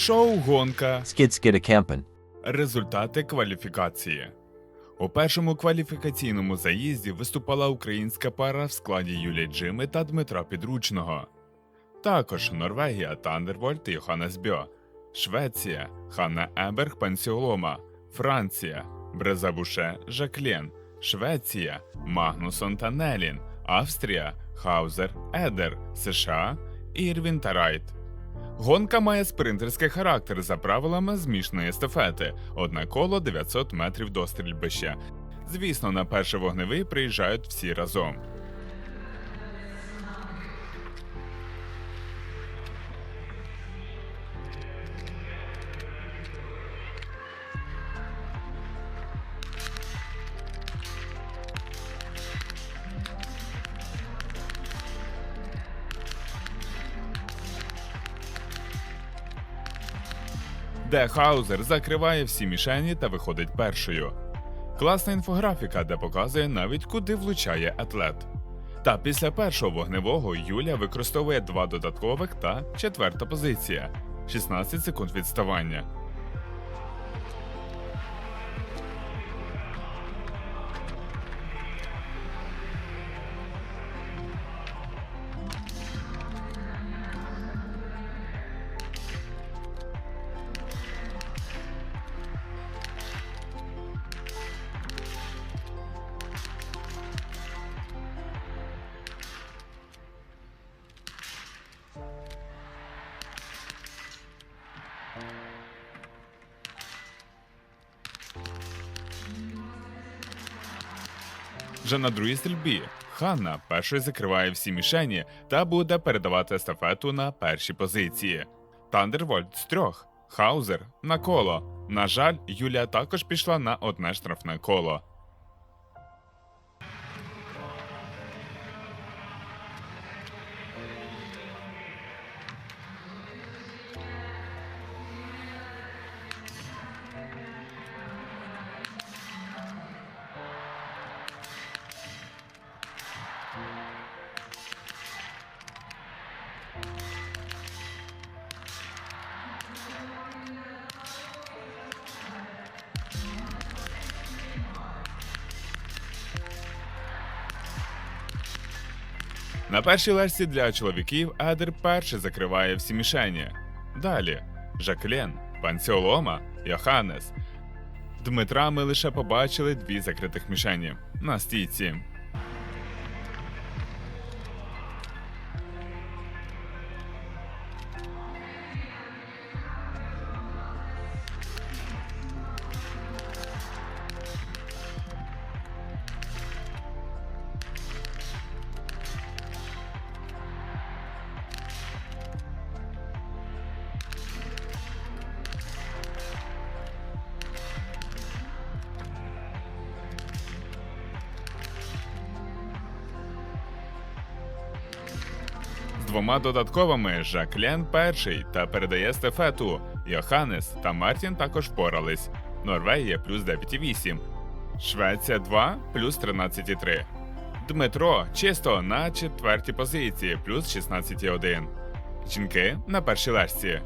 Шоу гонка. Campen. Результати кваліфікації. У першому кваліфікаційному заїзді виступала українська пара в складі Юлії Джими та Дмитра Підручного. Також Норвегія Тандервольт і Йоханнес Бьо, Швеція Ханна Еберг Пенсіолома, Франція Брезабуше Жаклен, Швеція Магнусон та Нелін, Австрія Хаузер Едер, США Ірвін та Райт. Гонка має спринтерський характер за правилами змішної естафети, одне коло 900 метрів до стрільбища. Звісно, на перший вогневий приїжджають всі разом. Де Хаузер закриває всі мішені та виходить першою. Класна інфографіка, де показує навіть куди влучає атлет. Та після першого вогневого Юля використовує два додаткових та четверта позиція 16 секунд відставання. Вже на другій стрільбі Ханна першою закриває всі мішені та буде передавати естафету на перші позиції. Тандервольт з трьох, Хаузер на коло. На жаль, Юлія також пішла на одне штрафне коло. На першій лерсі для чоловіків Едер перше закриває всі мішені. Далі Жаклен, Панціолома, Йоханнес. Дмитра ми лише побачили дві закритих мішені на стійці. Двома додатковими Жаклен перший та передає стефету. Йоханнес та Мартін також впорались. Норвегія плюс 9,8. Швеція 2 плюс 13,3. Дмитро чисто на четвертій позиції плюс 16,1. Жінки на першій лерсі.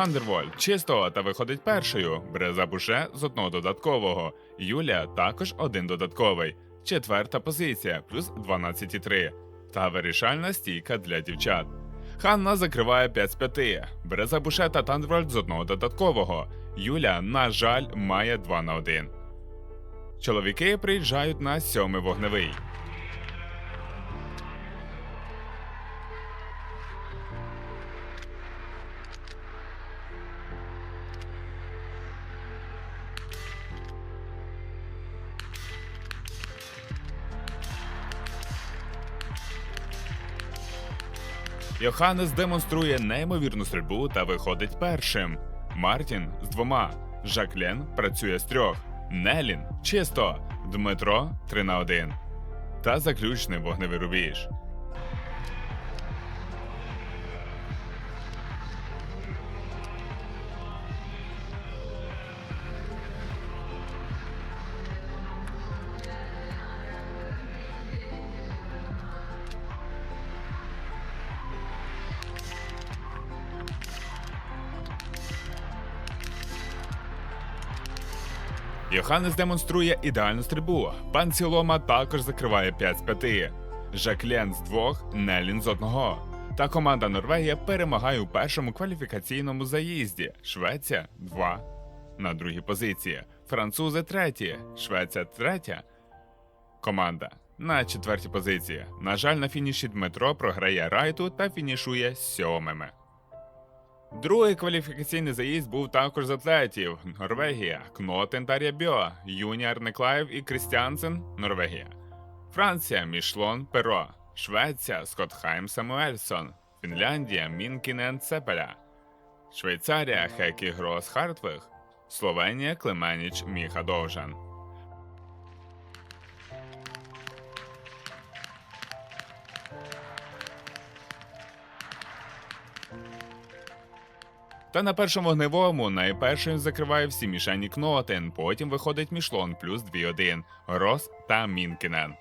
Тандервольт чисто та виходить першою. Бреза Буше з одного додаткового. Юлія також один додатковий. Четверта позиція плюс 12,3. Та вирішальна стійка для дівчат. Ханна закриває 5 з 5. Бреза Буше та Тандервольт з одного додаткового. Юля, на жаль, має 2 на 1. Чоловіки приїжджають на сьомий вогневий. Йоханнес демонструє неймовірну стрільбу та виходить першим. Мартін з двома. Жаклен працює з трьох. Нелін чисто. Дмитро 3 на 1. Та заключний вогневий рубіж. Йоханнес демонструє ідеальну стрільбу. Пан Сілома також закриває 5 з 5. Жаклен з двох, Нелін з одного. Та команда Норвегія перемагає у першому кваліфікаційному заїзді. Швеція 2 на другій позиції. Французи треті, Швеція третя. Команда на четвертій позиції. На жаль, на фініші Дмитро програє райту та фінішує сьомими. Другий кваліфікаційний заїзд був також з атлетів: Норвегія, Кнотен та Рябьо, Юніар Неклаєв і Крістіансен, Норвегія, Франція, Мішлон, Перо, Швеція, Скотхайм Самуельсон, Фінляндія, Мінкінен Цепеля, Швейцарія, Хекі Грос Хартвиг, Словенія, Клеменіч Міха Довжан. Та на першому вогневому найпершим закриває всі мішені Кнотен, потім виходить Мішлон плюс 2-1, Рос та Мінкінен.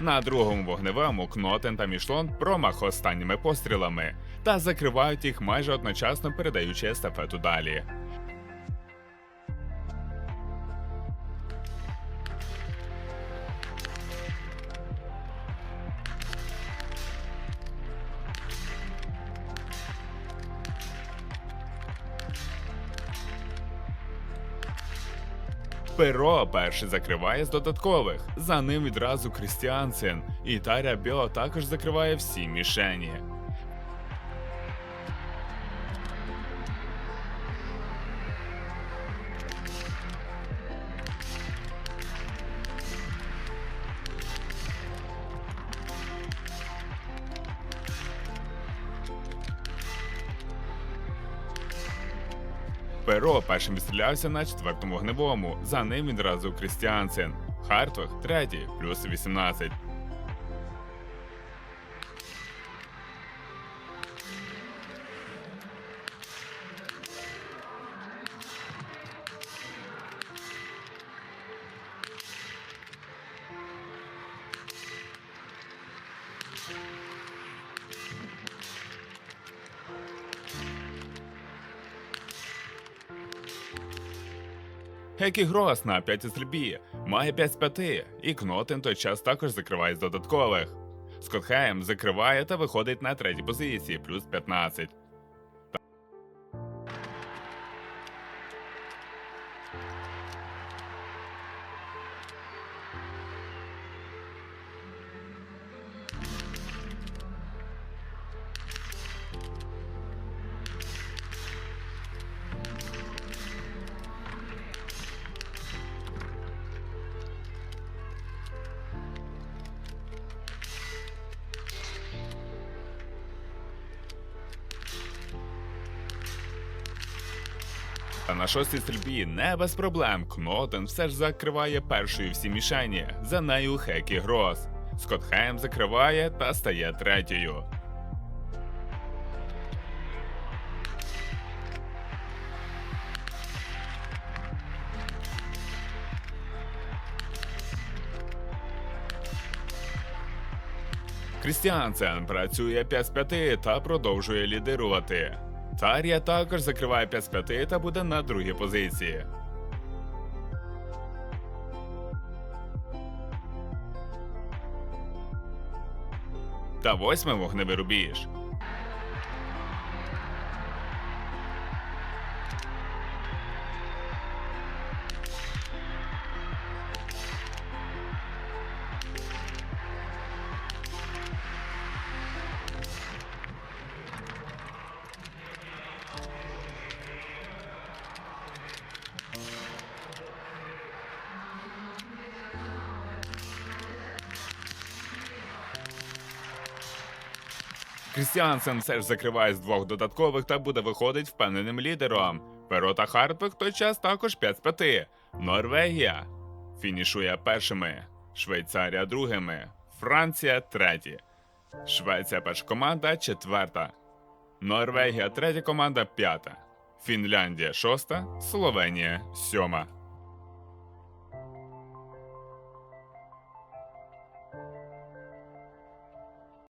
На другому вогневому Кнотен та Мішлон промах останніми пострілами та закривають їх майже одночасно передаючи естафету далі. Перо перший закриває з додаткових. За ним відразу Крістіансен. І Таря Біо також закриває всі мішені. Перо першим відстрілявся на четвертому вогневому. За ним відразу Крістіансен. Хартвиг третій, плюс 18. Грос на 5 Льбі має 5 з 5, і Кнотен той час також закриває з додаткових. Скотхайм закриває та виходить на третій позиції, плюс 15. На шостій стрільбі не без проблем. Кнотен все ж закриває першою всі мішені. За нею Хекі Грос. Скотхайм закриває та стає третьою. Крістіансен працює 5 з 5 та продовжує лідирувати. Тарія також закриває 5 з 5 та буде на другій позиції. Та восьмий вогневий рубіж. Крістіансен все ж закриває з двох додаткових та буде виходить впевненим лідером. Перо та Харпик в той час також 5 з 5. Норвегія фінішує першими, Швейцарія другими, Франція треті. Швеція перша команда четверта. Норвегія третя команда п'ята. Фінляндія шоста, Словенія сьома.